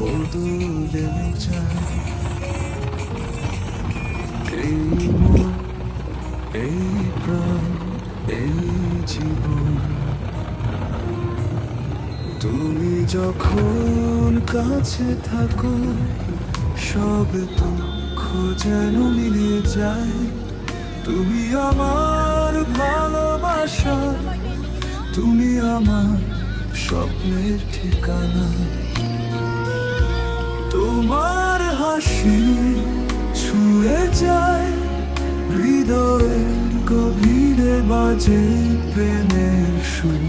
এই জীবন তুমি যখন কাছে থাকো, সব দুঃখ যেন মিলে যায়। তুমি আমার ভালোবাসা, তুমি আমার স্বপ্নের ঠিকানা। তোমার হাসি ছুঁয়ে যায় হৃদয়ের গভীরে বাজে প্রেমের সুর।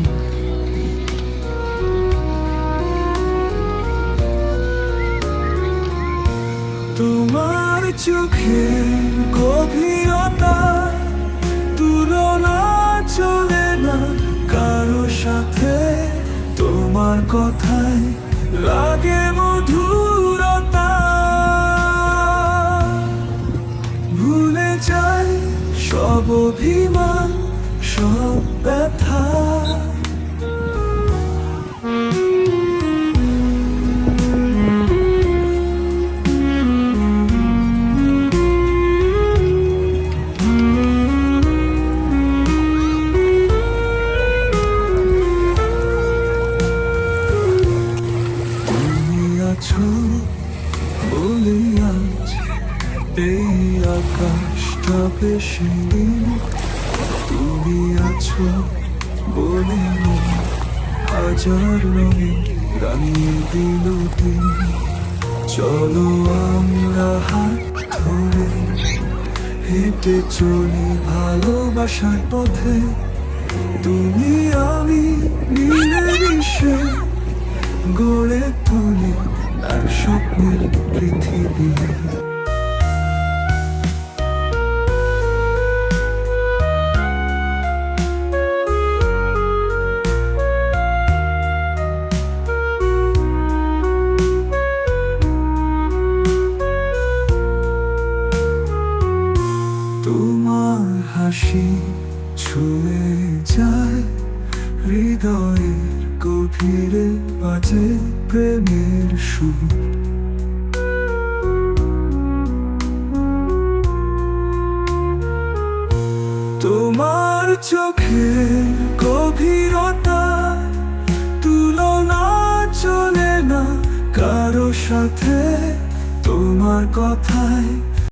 তোমার চোখের গভীরতা, তুলনা চলে না কারও সাথে। তোমার কথায় লাগে অভিমান সব ব্যথা এই আকাশটা বেশি দিন তুমি আছো বলে হাজার রঙে রাঙিয়ে দিল দিন। চলো আমরা হাত ধরে হেঁটে চলি ভালোবাসার পথে। তুমি আমি মিলে মিশে গড়ে তুলি আর স্বপ্নের পৃথিবী। হাসি ছুঁয়ে যায়। হৃদয়ের গভীরে বাজে প্রেমের সুর। তোমার চোখের গভীরতা তুলনা চলে না। কারও সাথে তোমার কথায়